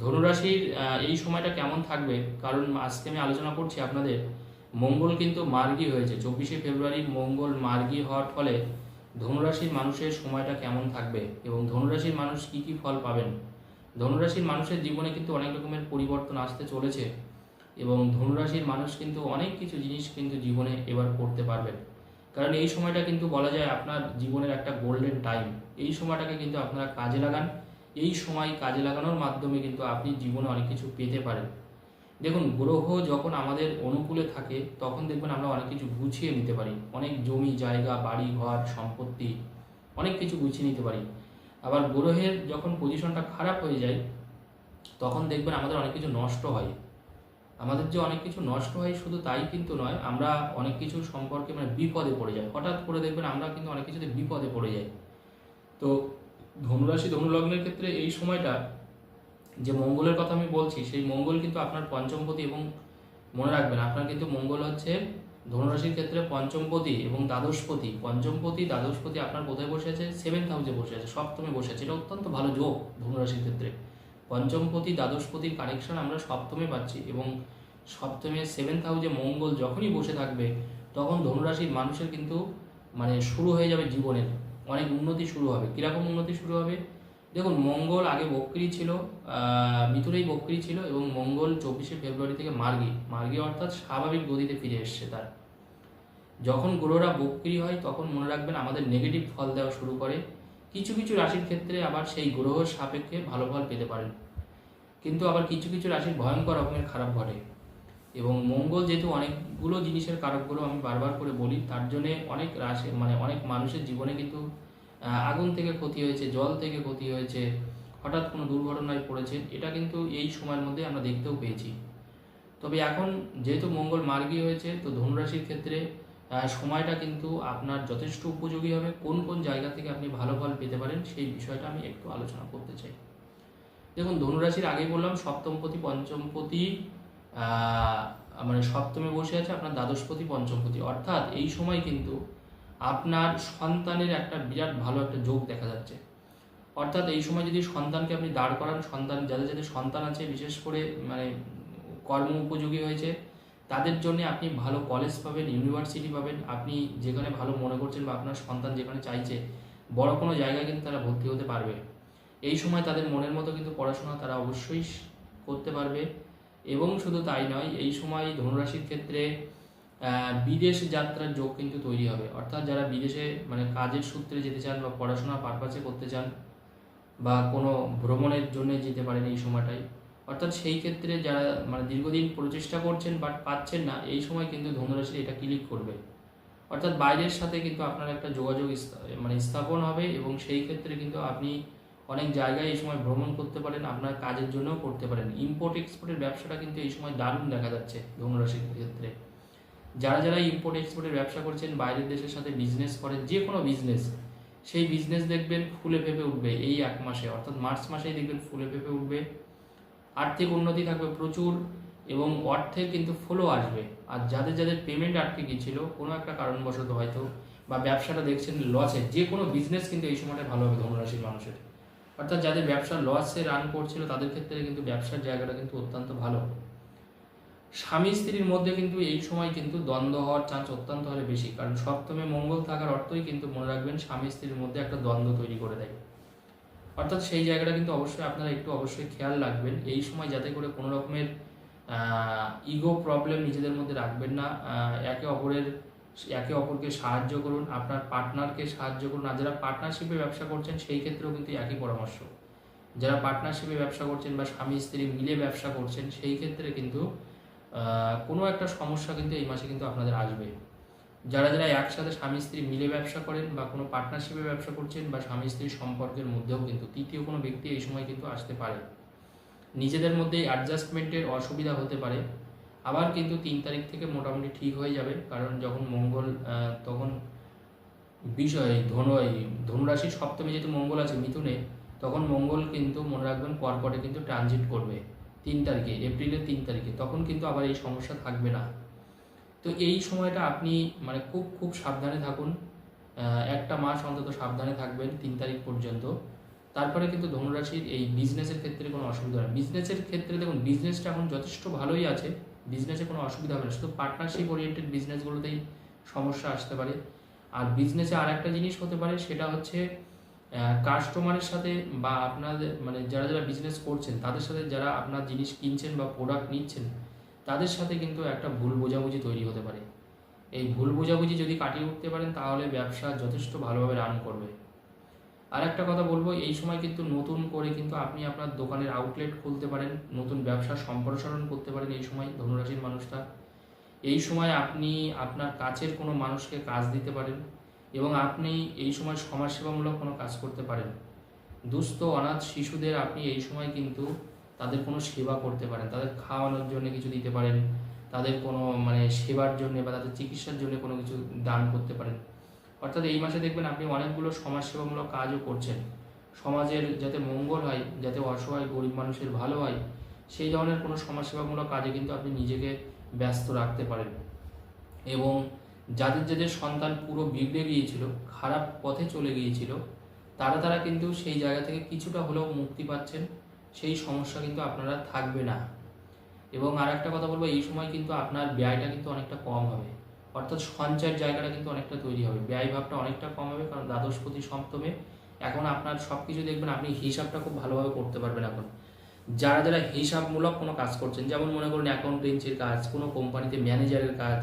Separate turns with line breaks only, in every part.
ধনুরাশির এই সময়টা কেমন থাকবে? কারণ আজকে আমি আলোচনা করছি আপনাদের, মঙ্গল কিন্তু মার্গী হয়েছে। চব্বিশে ফেব্রুয়ারি মঙ্গল মার্গী হওয়ার ফলে ধনুরাশির মানুষের সময়টা কেমন থাকবে এবং ধনুরাশির মানুষ কি কি ফল পাবেন? ধনুরাশির মানুষের জীবনে কিন্তু অনেক রকমের পরিবর্তন আসতে চলেছে এবং ধনুরাশির মানুষ কিন্তু অনেক কিছু জিনিস কিন্তু জীবনে এবার করতে পারবেন। কারণ এই সময়টা কিন্তু বলা যায় আপনার জীবনের একটা গোল্ডেন টাইম এই সময়টাকে কিন্তু আপনারা কাজে লাগান এই সময় কাজে লাগানোর মাধ্যমে কিন্তু আপনি জীবনে অনেক কিছু পেতে পারেন। দেখুন, গ্রহ যখন আমাদের অনুকূলে থাকে, তখন দেখবেন আমরা অনেক কিছু গুছিয়ে নিতে পারি। অনেক জমি, জায়গা, বাড়ি, ঘর, সম্পত্তি, অনেক কিছু গুছিয়ে নিতে পারি। আবার গ্রহের যখন পজিশনটা খারাপ হয়ে যায়, তখন দেখবেন আমাদের অনেক কিছু নষ্ট হয়। আমাদের যে অনেক কিছু নষ্ট হয় শুধু তাই কিন্তু নয়, আমরা অনেক কিছু সম্পর্কে মানে বিপদে পড়ে যাই। হঠাৎ করে দেখবেন আমরা কিন্তু অনেক কিছুতে বিপদে পড়ে যাই। তো ধনুরাশি, ধনুলগ্নের ক্ষেত্রে এই সময়টা যে মঙ্গলের কথা আমি বলছি, সেই মঙ্গল কিন্তু আপনার পঞ্চমপতি এবং মনে রাখবেন, আপনার কিন্তু মঙ্গল হচ্ছে ধনুরাশির ক্ষেত্রে পঞ্চমপতি এবং দ্বাদশপতি। পঞ্চমপতি, দ্বাদশপতি আপনার কোথায় বসে আছে? সেভেন্থ হাউসে বসে আছে, সপ্তমে বসে আছে। এটা অত্যন্ত ভালো যোগ ধনুরাশির ক্ষেত্রে। পঞ্চমপতি, দ্বাদশপতির কানেকশন আমরা সপ্তমে পাচ্ছি এবং সপ্তমে সেভেন্থ হাউসে মঙ্গল যখনই বসে থাকবে, তখন ধনুরাশির মানুষের কিন্তু মানে শুরু হয়ে যাবে জীবনের। অনেক উন্নতি শুরু হবে। কীরকম উন্নতি শুরু হবে? দেখুন, মঙ্গল আগে বক্রি ছিল মিথুনেই বক্রি ছিল এবং মঙ্গল চব্বিশে ফেব্রুয়ারি থেকে মার্গি। মার্গি অর্থাৎ স্বাভাবিক গতিতে ফিরে এসছে তার। যখন গ্রহরা বক্রি হয়, তখন মনে রাখবেন আমাদের নেগেটিভ ফল দেওয়া শুরু করে। কিছু কিছু রাশির ক্ষেত্রে আবার সেই গ্রহের সাপেক্ষে ভালো ফল পেতে পারেন। কিন্তু আবার কিছু কিছু রাশির ভয়ঙ্কর রকমের খারাপ ঘটে। এবং মঙ্গল যেহেতু অনেকগুলো জিনিসের কারকগুলো আমি বারবার করে বলি, তার জন্যে অনেক রাশি মানে অনেক মানুষের জীবনে কিন্তু আগুন থেকে ক্ষতি হয়েছে, জল থেকে ক্ষতি হয়েছে, হঠাৎ কোনো দুর্ঘটনায় পড়েছে, এটা কিন্তু এই সময়ের মধ্যে আমরা দেখতেও পেয়েছি। তবে এখন যেহেতু মঙ্গল মার্গী হয়েছে, তো ধনুরাশির ক্ষেত্রে সময়টা কিন্তু আপনার যথেষ্ট উপযোগী হবে, কোন কোন জায়গা থেকে আপনি ভালো ফল পেতে পারেন, সেই বিষয়টা আমি একটু আলোচনা করতে চাই। দেখুন, ধনুরাশির আগেই বললাম, সপ্তমপতি, পঞ্চমপতি মানে সপ্তমে বসে আছে আপনার দ্বাদশপতি, পঞ্চমপতি। অর্থাৎ এই সময় কিন্তু আপনার সন্তানের একটা বিরাট ভালো একটা যোগ দেখা যাচ্ছে। অর্থাৎ এই সময় যদি সন্তানকে আপনি দাঁড় করান, সন্তান, যাদের যাদের সন্তান আছে, বিশেষ করে মানে কর্ম উপযোগী হয়েছে, তাদের জন্য আপনি ভালো কলেজ পাবেন ইউনিভার্সিটি পাবেন। আপনি যেখানে ভালো মনে করছেন বা আপনার সন্তান যেখানে চাইছে, বড় কোনো জায়গায় কিন্তু তারা ভর্তি হতে পারবে। এই সময় তাদের মনের মতো কিন্তু পড়াশোনা তারা অবশ্যই করতে পারবে। এবং শুধু তাই নয়, এই সময় ধনুরাশির ক্ষেত্রে বিদেশ যাত্রার যোগ কিন্তু তৈরি হবে। অর্থাৎ যারা বিদেশে মানে কাজের সূত্রে যেতে চান বা পড়াশোনা পারপাসে করতে চান বা কোনো ভ্রমণের জন্য যেতে পারেন এই সময়টায়, অর্থাৎ সেই ক্ষেত্রে যারা মানে দীর্ঘদিন প্রচেষ্টা করছেন বাট পাচ্ছেন না, এই সময় কিন্তু ধনুরাশি এটা ক্লিক করবে। অর্থাৎ বাইরের সাথে কিন্তু আপনার একটা যোগাযোগ মানে স্থাপন হবে এবং সেই ক্ষেত্রে কিন্তু আপনি অনেক জায়গায় এই সময় ভ্রমণ করতে পারেন, আপনার কাজের জন্যও করতে পারেন। ইম্পোর্ট এক্সপোর্টের ব্যবসাটা কিন্তু এই সময় দারুণ দেখা যাচ্ছে ধনুরাশির ক্ষেত্রে। যারা যারা ইম্পোর্ট এক্সপোর্টের ব্যবসা করছেন, বাইরের দেশের সাথে বিজনেস করেন, যে কোনো বিজনেস সেই বিজনেস দেখবেন ফুলে ফেপে উঠবে এই এক মাসে, অর্থাৎ মার্চ মাসেই দেখবেন ফুলে ফেপে উঠবে। আর্থিক উন্নতি থাকবে প্রচুর এবং অর্থের কিন্তু ফ্লো আসবে। আর যাদের যাদের পেমেন্ট আটকে গিয়েছিল, কোনো একটা কারণবশত হয়তো বা ব্যবসাটা দেখছেন লসে যে কোনো বিজনেস কিন্তু এই সময়টা ভালো হবে ধনুরাশির মানুষের। অর্থাৎ যাদের ব্যবসা লসে রান করছিল, তাদের ক্ষেত্রে কিন্তু ব্যবসার জায়গাটা কিন্তু অত্যন্ত ভালো। স্বামী স্ত্রীর মধ্যে কিন্তু এই সময় কিন্তু দ্বন্দ্ব হওয়ার চান্স অত্যন্ত হলে বেশি। কারণ সপ্তমে মঙ্গল থাকার অর্থই কিন্তু মনে রাখবেন, স্বামী স্ত্রীর মধ্যে একটা দ্বন্দ্ব তৈরি করে দেয়। অর্থাৎ সেই জায়গাটা কিন্তু অবশ্যই আপনারা একটু অবশ্যই খেয়াল রাখবেন। এই সময় যাতে করে কোনো রকমের ইগো প্রবলেম নিজেদের মধ্যে রাখবেন না। একে অপরের একে অপরকে সাহায্য করুন, আপনার পার্টনারকে সাহায্য করুন। আর যারা পার্টনারশিপে ব্যবসা করছেন, সেই ক্ষেত্রেও কিন্তু একই পরামর্শ। যারা পার্টনারশিপে ব্যবসা করছেন বা স্বামী, স্ত্রী মিলে ব্যবসা করছেন, সেই ক্ষেত্রে কিন্তু কোনো একটা সমস্যা কিন্তু এই মাসে কিন্তু আপনাদের আসবে। যারা যারা একসাথে স্বামী, স্ত্রী মিলে ব্যবসা করেন বা কোনো পার্টনারশিপে ব্যবসা করছেন বা স্বামী স্ত্রীর সম্পর্কের মধ্যেও কিন্তু তৃতীয় কোনো ব্যক্তি এই সময় কিন্তু আসতে পারে। নিজেদের মধ্যে অ্যাডজাস্টমেন্টের অসুবিধা হতে পারে। আবার কিন্তু তিন তারিখ থেকে মোটামুটি ঠিক হয়ে যাবে, কারণ যখন মঙ্গল তখন বিষয় ধনু ধনুরাশির সপ্তমে যেহেতু মঙ্গল আছে মিথুনে, তখন মঙ্গল কিন্তু মনে রাখবেন কর্কটে কিন্তু ট্রানজিট করবে তিন তারিখে, এপ্রিলের তিন তারিখে, তখন কিন্তু আবার এই সমস্যা থাকবে না। তো এই সময়টা আপনি মানে খুব খুব সাবধানে থাকুন একটা মাস অন্তত সাবধানে থাকবেন তিন তারিখ পর্যন্ত। তারপরে কিন্তু ধনুরাশির এই বিজনেসের ক্ষেত্রে কোনো অসুবিধা হয় বিজনেসের ক্ষেত্রে দেখুন বিজনেসটা এখন যথেষ্ট ভালোই আছে। বিজনেসে কোনো অসুবিধা হবে না। শুধু পার্টনারশিপ ওরিয়েন্টেড বিজনেসগুলোতেই সমস্যা আসতে পারে। আর বিজনেসে আর একটা জিনিস হতে পারে, সেটা হচ্ছে কাস্টমারের সাথে বা আপনাদের মানে যারা যারা বিজনেস করছেন, তাদের সাথে যারা আপনার জিনিস কিনছেন বা প্রোডাক্ট নিচ্ছেন, তাদের সাথে কিন্তু একটা ভুল বোঝাবুঝি তৈরি হতে পারে। এই ভুল বোঝাবুঝি যদি কাটিয়ে উঠতে পারেন, তাহলে ব্যবসা যথেষ্ট ভালোভাবে রান করবে। আর একটা কথা বলব, এই সময় কিন্তু নতুন করে কিন্তু আপনি আপনার দোকানের আউটলেট খুলতে পারেন, নতুন ব্যবসা সম্প্রসারণ করতে পারেন এই সময় ধনুরাশির মানুষটা। এই সময় আপনি আপনার কাছের কোনো মানুষকে কাজ দিতে পারেন এবং আপনি এই সময় সমাজসেবামূলক কোনো কাজ করতে পারেন। দুস্থ, অনাথ শিশুদের আপনি এই সময় কিন্তু তাদের কোনো সেবা করতে পারেন, তাদের খাওয়ানোর জন্য কিছু দিতে পারেন, তাদের কোনো মানে সেবার জন্য বা তাদের চিকিৎসার জন্য কোনো কিছু দান করতে পারেন। অর্থাৎ এই মাসে দেখবেন আপনি অনেকগুলো সমাজসেবামূলক কাজও করছেন। সমাজের যাতে মঙ্গল হয়, যাতে অসহায় গরিব মানুষের ভালো হয়, সেই ধরনের কোনো সমাজসেবামূলক কাজে কিন্তু আপনি নিজেকে ব্যস্ত রাখতে পারেন। এবং যাদের যাদের সন্তান পুরো বিগড়ে গিয়েছিল, খারাপ পথে চলে গিয়েছিল, তারা তারা কিন্তু সেই জায়গা থেকে কিছুটা হলেও মুক্তি পাচ্ছেন, সেই সমস্যা কিন্তু আপনারা থাকবে না। এবং আর একটা কথা বলব, এই সময় কিন্তু আপনার ব্যয়টা কিন্তু অনেকটা কম হবে। অর্থাৎ সঞ্চয়ের জায়গাটা কিন্তু অনেকটা তৈরি হবে। ব্যয় ভাবটা অনেকটা কম হবে, কারণ দ্বাদশপতি সপ্তমে এখন আপনার সব কিছু দেখবেন আপনি হিসাবটা খুব ভালোভাবে করতে পারবেন এখন। যারা যারা হিসাবমূলক কোনো কাজ করছেন, যেমন মনে করুন অ্যাকাউন্টেন্সির কাজ, কোনো কোম্পানিতে ম্যানেজারের কাজ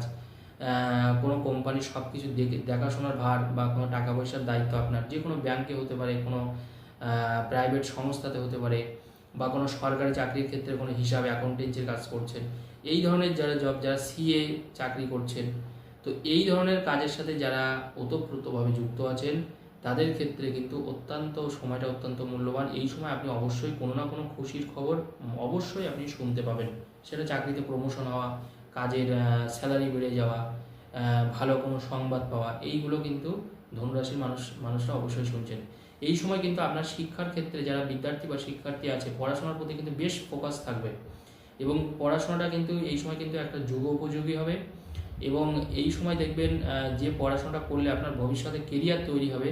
কোনো কোম্পানির সব কিছু দেখে, দেখাশোনার ভার বা কোনো টাকা পয়সার দায়িত্ব আপনার, যে কোনো ব্যাংকে হতে পারে, কোনো প্রাইভেট সংস্থাতে হতে পারে বা কোনো সরকারি চাকরির ক্ষেত্রে কোনো হিসাব অ্যাকাউন্টেন্সির কাজ করছেন, এই ধরনের যারা জব যারা সিএ চাকরি করছেন তো এই ধরনের কাজের সাথে যারা ওতপ্রোতভাবে যুক্ত আছেন, তাদের ক্ষেত্রে কিন্তু অত্যন্ত সময়টা অত্যন্ত মূল্যবান। এই সময় আপনি অবশ্যই কোনো না কোনো খুশির খবর অবশ্যই আপনি শুনতে পাবেন। সেটা চাকরিতে প্রমোশন হওয়া, কাজের স্যালারি বেড়ে যাওয়া ভালো কোনো সংবাদ পাওয়া, এইগুলো কিন্তু ধনুরাশির মানুষ, মানুষরা অবশ্যই শুনছেন। এই সময় কিন্তু আপনার শিক্ষার ক্ষেত্রে যারা বিদ্যার্থী বা শিক্ষার্থী আছে, পড়াশোনার প্রতি কিন্তু বেশ ফোকাস থাকবে। এবং পড়াশোনাটা কিন্তু এই সময় কিন্তু একটা যুগ উপযোগী হবে। এবং এই সময় দেখবেন যে পড়াশোনাটা করলে আপনার ভবিষ্যতে কেরিয়ার তৈরি হবে,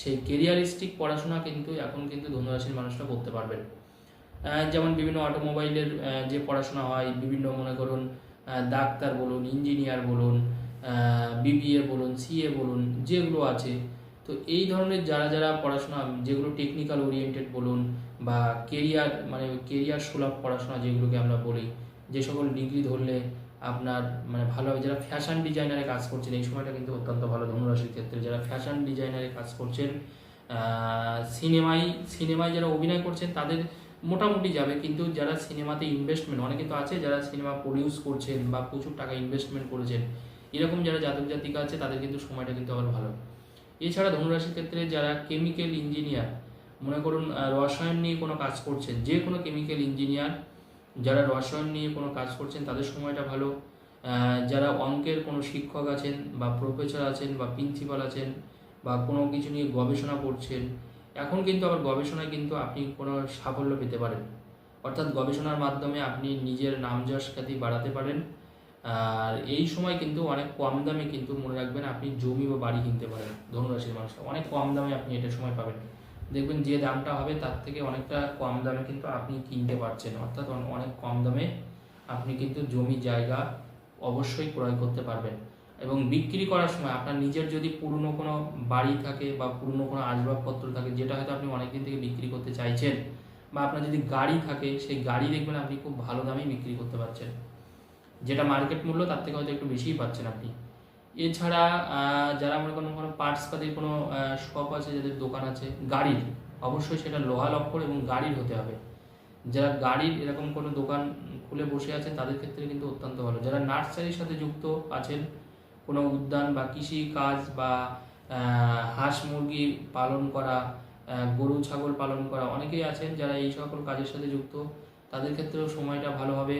সেই কেরিয়ারিস্টিক পড়াশোনা কিন্তু এখন কিন্তু ধনুরাশির মানুষরা করতে পারবেন। যেমন বিভিন্ন অটোমোবাইলের যে পড়াশোনা হয়, বিভিন্ন মনে করুন ডাক্তার বলুন ইঞ্জিনিয়ার বলুন বিবিএ বলুন সিএ বলুন, যেগুলো আছে, তো এই ধরনের যারা যারা পড়াশোনা, যেগুলো টেকনিক্যাল ওরিয়েন্টেড বলুন বা কেরিয়ার মানে কেরিয়ার সুলভ পড়াশোনা যেগুলোকে আমরা বলি, যে সকল ডিগ্রি ধরলে আপনার মানে ভালোভাবে যারা ফ্যাশন ডিজাইনারে কাজ করছেন, এই সময়টা কিন্তু অত্যন্ত ভালো। ধনুরাশির ক্ষেত্রে যারা ফ্যাশন ডিজাইনারে কাজ করছেন সিনেমায় সিনেমায় যারা অভিনয় করছেন, তাদের মোটামুটি যাবে। কিন্তু যারা সিনেমাতে ইনভেস্টমেন্ট অনেকে তো আছে যারা সিনেমা প্রডিউস করছেন বা প্রচুর টাকা ইনভেস্টমেন্ট করেছেন, এরকম যারা জাতক জাতিকা আছে, তাদের কিন্তু সময়টা কিন্তু আবার ভালো। এছাড়া ধনুরাশির ক্ষেত্রে যারা কেমিক্যাল ইঞ্জিনিয়ার মনে করুন রসায়ন নিয়ে কোনো কাজ করছেন, যে কোনো কেমিক্যাল ইঞ্জিনিয়ার যারা রসায়ন নিয়ে কোনো কাজ করছেন, তাদের সময়টা ভালো। যারা অঙ্কের কোনো শিক্ষক আছেন বা প্রফেসর আছেন বা প্রিন্সিপাল আছেন বা কোনো কিছু নিয়ে গবেষণা করছেন, এখন কিন্তু আবার গবেষণায় কিন্তু আপনি কোনো সাফল্য পেতে পারেন। অর্থাৎ গবেষণার মাধ্যমে আপনি নিজের নাম যশ খ্যাতি বাড়াতে পারেন। আর এই সময় কিন্তু অনেক কম দামে কিন্তু মনে রাখবেন আপনি জমি বা বাড়ি কিনতে পারেন, ধনুরাশির মানুষরা। অনেক কম দামে আপনি এটা সময় পাবেন। দেখবেন যে দামটা হবে তার থেকে অনেকটা কম দামে কিন্তু আপনি কিনতে পারছেন। অর্থাৎ অনেক কম দামে আপনি কিন্তু জমি জায়গা অবশ্যই ক্রয় করতে পারবেন। এবং বিক্রি করার সময় আপনার নিজের যদি পুরনো কোনো বাড়ি থাকে বা পুরনো কোনো আসবাবপত্র থাকে যেটা হয়তো আপনি অনেকদিন থেকে বিক্রি করতে চাইছেন বা আপনার যদি গাড়ি থাকে সেই গাড়ি দেখবেন আপনি খুব ভালো দামে বিক্রি করতে পারছেন। যেটা মার্কেট মূল্য তার থেকে হয়তো একটু বেশিই পাচ্ছেন আপনি। এছাড়া যারা মনে করেন কোনো পার্টস পাতির কোনো শপ আছে, যাদের দোকান আছে, গাড়ির, অবশ্যই সেটা লোহা লক্ষর এবং গাড়ির হতে হবে। যারা গাড়ির এরকম কোনো দোকান খুলে বসে আছেন, তাদের ক্ষেত্রে কিন্তু অত্যন্ত ভালো। যারা নার্সারির সাথে যুক্ত আছেন, কোনো উদ্যান বা কৃষি কাজ বা হাঁস মুরগি পালন করা গরু, ছাগল পালন করা, অনেকেই আছেন যারা এই সকল কাজের সাথে যুক্ত। তাদের ক্ষেত্রেও সময়টা ভালো হবে।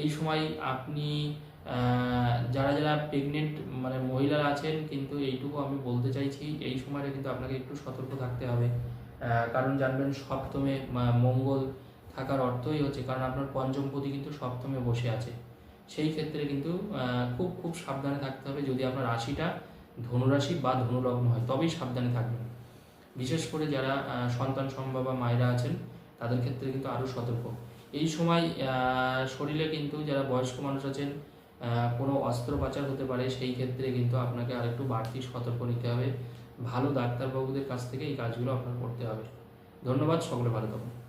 এই সময় আপনি যারা যারা প্রেগনেন্ট মানে মহিলারা আছেন, কিন্তু এইটুকু আমি বলতে চাইছি, এই সময়টা কিন্তু আপনাকে একটু সতর্ক থাকতে হবে। কারণ জানবেন সপ্তমে মঙ্গল থাকার অর্থই হচ্ছে, কারণ আপনার পঞ্চমপতি কিন্তু সপ্তমে বসে আছে। সেই ক্ষেত্রে কিন্তু খুব খুব সাবধানে থাকতে হবে যদি আপনার রাশিটা ধনুরাশি বা ধনুলগ্ন হয়, তবেই সাবধানে থাকবেন। বিশেষ করে যারা সন্তান সন্তান বা মায়েরা আছেন, তাদের ক্ষেত্রে কিন্তু আরও সতর্ক। এই সময় শরীরে কিন্তু যারা বয়স্ক মানুষ আছেন কোনো অস্ত্রোপচার হতে পারে, সেই ক্ষেত্রে কিন্তু আপনাকে আরেকটু বাড়তি সতর্ক নিতে হবে। ভালো ডাক্তারবাবুদের কাছ থেকে এই কাজগুলো আপনার করতে হবে। ধন্যবাদ, সকলে ভালো থাকুন।